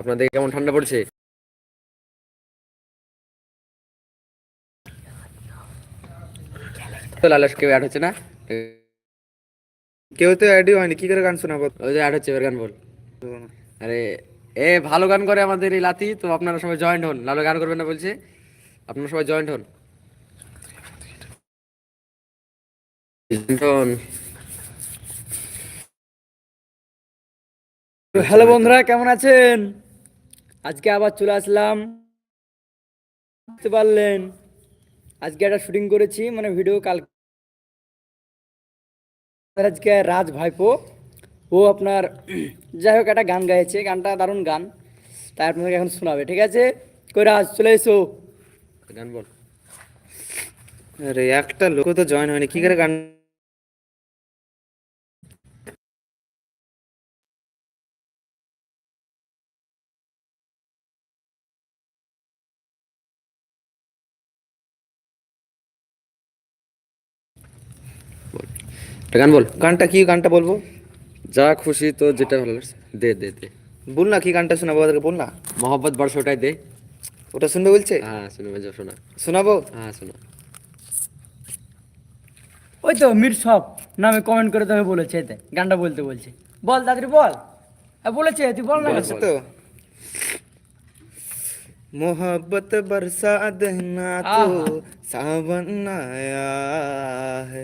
আপনাদের কেমন ঠান্ডা পড়ছে? তো লালাস কেউ অ্যাড হচ্ছে না? কেউ তো অ্যাডই হয়নি কি করে গান শোনাবো? ওই যে অ্যাড হচ্ছে এবার গান বল। আরে এ ভালো গান করে আমাদের এই লাতি তো আপনারা সবাই জয়েন্ট হন। লালো গান করবেন না বলছে আপনারা সবাই জয়েন্ট হন। হন। হ্যালো বন্ধুরা কেমন আছেন? আজকে আবার চলে আসলাম। বুঝতে পারলেন? আজকে একটা শুটিং করেছি মানে ভিডিও কাল আজকে রাজ ভাইপো, ও আপনার, যাই হোক একটা গান গাইছে, গানটা দারুণ গান। তাই আপনাদেরকে এখন শোনাবে, ঠিক আছে? কই রাজ, চলে এসো। গান বল। আরে একটা লোক তো জয়েন হয়নি, কি করে গান গান বল গানটা কি গানটা বলবো যা খুশি তো যেটা ভালো লাগছে দে দে দে বল না কি গানটা শোনাবো ওদেরকে বল না মোহাম্মদ বর্ষ ওটাই দে ওটা শুনবে বলছে হ্যাঁ শুনে বাজা শোনা শোনাবো হ্যাঁ শোনা ওই তো মির সব নামে কমেন্ট করে তবে বলেছে এতে গানটা বলতে বলছে বল দাদরি বল হ্যাঁ, বলেছে তুই বল না বলেছে তো मोहब्बत बरसा देना तो सावन आया है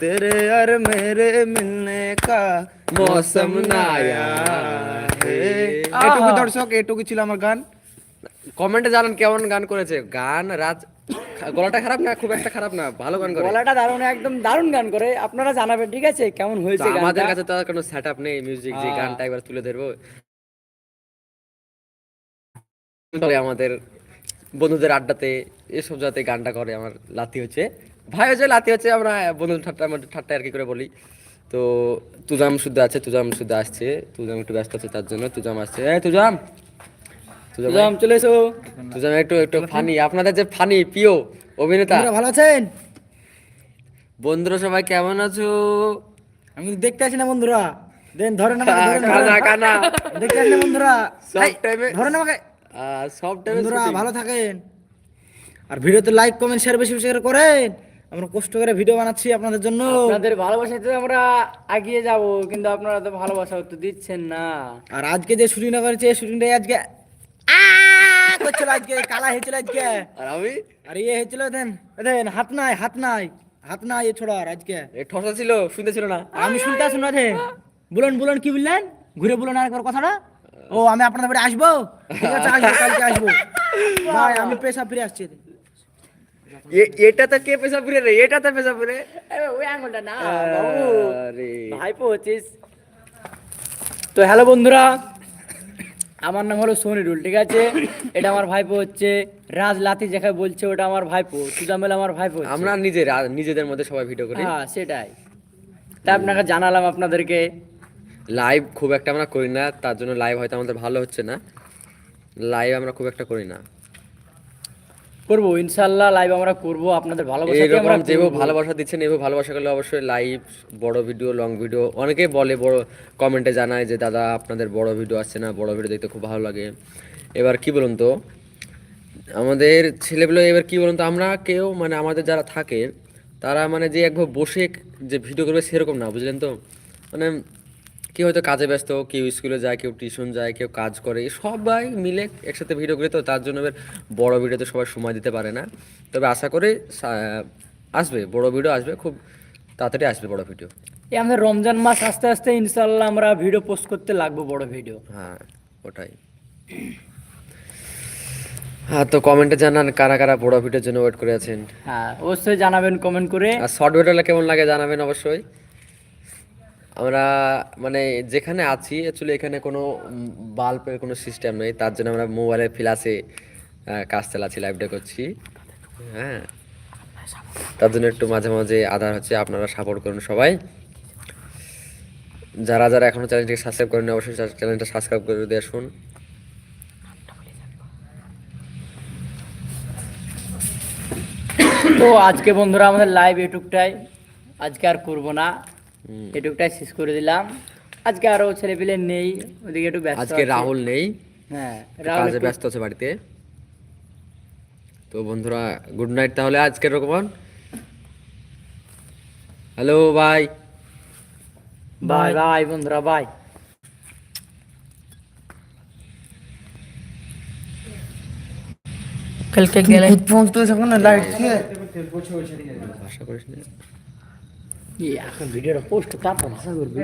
तेरे और मेरे मिलने का मौसम आया है এটুকু দর্শক এটুকু ছিল আমার গান কমেন্টে জানান কেমন গান করেছে গান রাজ গলাটা খারাপ না খুব একটা খারাপ না ভালো গান করে গলাটা দারুণ একদম দারুণ গান করে আপনারা জানাবেন ঠিক আছে কেমন তো হয়েছে আমাদের গানটা কাছে তো আর কোনো সেট আপ নেই মিউজিক যে হ্যাঁ। গানটা একবার তুলে ধরবো তবে আমাদের বন্ধুদের আড্ডাতে এসব যাতে গানটা করে আমার লাতি হচ্ছে ভাই হচ্ছে লাতি হচ্ছে আমরা বন্ধু ঠাট্টা ঠাট্টা আর কি করে বলি। তো তুজাম শুদ্ধ আছে তুজাম শুদ্ধ আসছে। তুজাম একটু ব্যস্ত আছে তার জন্য তুজাম আসছে। এই তুজাম! তুজাম জাম চলে এসো। তুজাম একটু একটু ফানি আপনাদের যে ফানি প্রিয় অভিনেতা। আপনারা ভালো আছেন? বন্ধুরা সবাই কেমন আছো? আমি দেখতে আসি না বন্ধুরা। দেন ধরেন আমাকে ধরেন, কানা কানা। দেখতে আসি না বন্ধুরা। সব টাইমে ধরেন আমাকে। সব টাইমে বন্ধুরা ভালো থাকেন। আর ভিডিওতে লাইক কমেন্ট শেয়ার বেশি বেশি করে করেন। আমরা কষ্ট করে ভিডিও বানাচ্ছি আপনাদের জন্য। আপনাদের ভালোবাসাতে আমরা এগিয়ে যাব কিন্তু আপনারা তো ভালোবাসা তো দিচ্ছেন না। আর আজকে যে শুটিংটা করেছে শুটিংটাই আজকে আ করছিল আজকে কালা হয়েছিল আজকে। আর আমি? আর ইয়ে হয়েছিল দেন দেন হাত নাই হাত নাই হাত নাই এ ছোড়ার আজকে। এ ঠসা ছিল শুনতে ছিল না। আমি শুনতে আসুন না যে বলুন বলুন কি বললেন? ঘুরে বলুন আর কথাটা। ও আমি আপনাদের বাড়ি আসব? ঠিক আছে আসব কালকে আসব। ভাই আমি পেশা ফিরে আসছি। এটাতে কে পেশা পুরে রে? এটাতে পেশা পুরে? ওই আঙুলটা না ভাইপো হচ্ছিস। তো হ্যালো বন্ধুরা আমার নাম হলো সোনিরুল ঠিক আছে? এটা আমার ভাইপো হচ্ছে রাজ লাতি যেখানে বলছে ওটা আমার ভাইপো সুজামেল আমার ভাইপো আমরা নিজেরা নিজেদের মধ্যে সবাই ভিডিও করি। হ্যাঁ সেটাই। তাই আপনাকে জানালাম আপনাদেরকে। লাইভ খুব একটা আমরা করি না তার জন্য লাইভ হয়তো আমাদের ভালো হচ্ছে না। লাইভ আমরা খুব একটা করি না। করব ইনশাল্লাহ লাইভ আমরা করব আপনাদের ভালোবাসা আমরা যেভাবে ভালোবাসা দিচ্ছেন এইভাবে ভালোবাসা করলে অবশ্যই লাইভ বড় ভিডিও লং ভিডিও অনেকেই বলে বড় কমেন্টে জানায় যে দাদা আপনাদের বড় ভিডিও আসছে না বড় ভিডিও দেখতে খুব ভালো লাগে। এবার কি বলুন তো? আমাদের ছেলেগুলো এবার কি বলুন তো? আমরা কেউ মানে আমাদের যারা থাকে তারা মানে যে একভাবে বসে যে ভিডিও করবে সেরকম না বুঝলেন তো? মানে কেউ হয়তো কাজে ব্যস্ত কেউ স্কুলে যায় কেউ টিউশন যায় কেউ কাজ করে সবাই মিলে একসাথে ভিডিও করে তো তার জন্য এবার বড় ভিডিওতে সবাই সময় দিতে পারে না। তবে আশা করি আসবে বড় ভিডিও আসবে খুব তাড়াতাড়ি আসবে বড় ভিডিও। এই আমাদের রমজান মাস আস্তে আস্তে ইনশাল্লাহ আমরা ভিডিও পোস্ট করতে লাগবো বড় ভিডিও। হ্যাঁ ওটাই। হ্যাঁ তো কমেন্টে জানান কারা কারা বড় ভিডিওর জন্য ওয়েট করে আছেন। হ্যাঁ অবশ্যই জানাবেন কমেন্ট করে। আর শর্ট ভিডিওটা কেমন লাগে জানাবেন অবশ্যই। আমরা মানে যেখানে আছি অ্যাকচুয়ালি এখানে কোনো বাল্বের কোনো সিস্টেম নেই। তার জন্য আমরা মোবাইলের ফ্ল্যাশে কাজ চালাচ্ছি লাইভটা করছি। হ্যাঁ। তার জন্য একটু মাঝে মাঝে আধার হচ্ছে, আপনারা সাপোর্ট করুন সবাই। যারা যারা এখনও চ্যানেলটিকে সাবস্ক্রাইব করেন অবশ্যই চ্যানেলটা সাবস্ক্রাইব করে দিয়ে আসুন। তো আজকে বন্ধুরা, আমাদের লাইভ এটুকটাই আজকে আর করব না। এটুকটাই শেষ করে দিলাম। আজকে আরও ছেলেপিলে নেই ওদিকে একটু ব্যস্ত আজকে রাহুল নেই। হ্যাঁ রাহুল কাজে ব্যস্ত আছে বাড়িতে। তো বন্ধুরা গুড নাইট তাহলে আজকের রকম। হ্যালো বাই বাই বাই বন্ধুরা বাই কালকে গেলে ভাষা করিস না। এখন ভিডিওটা পোস্ট তারপর ভাষা করবি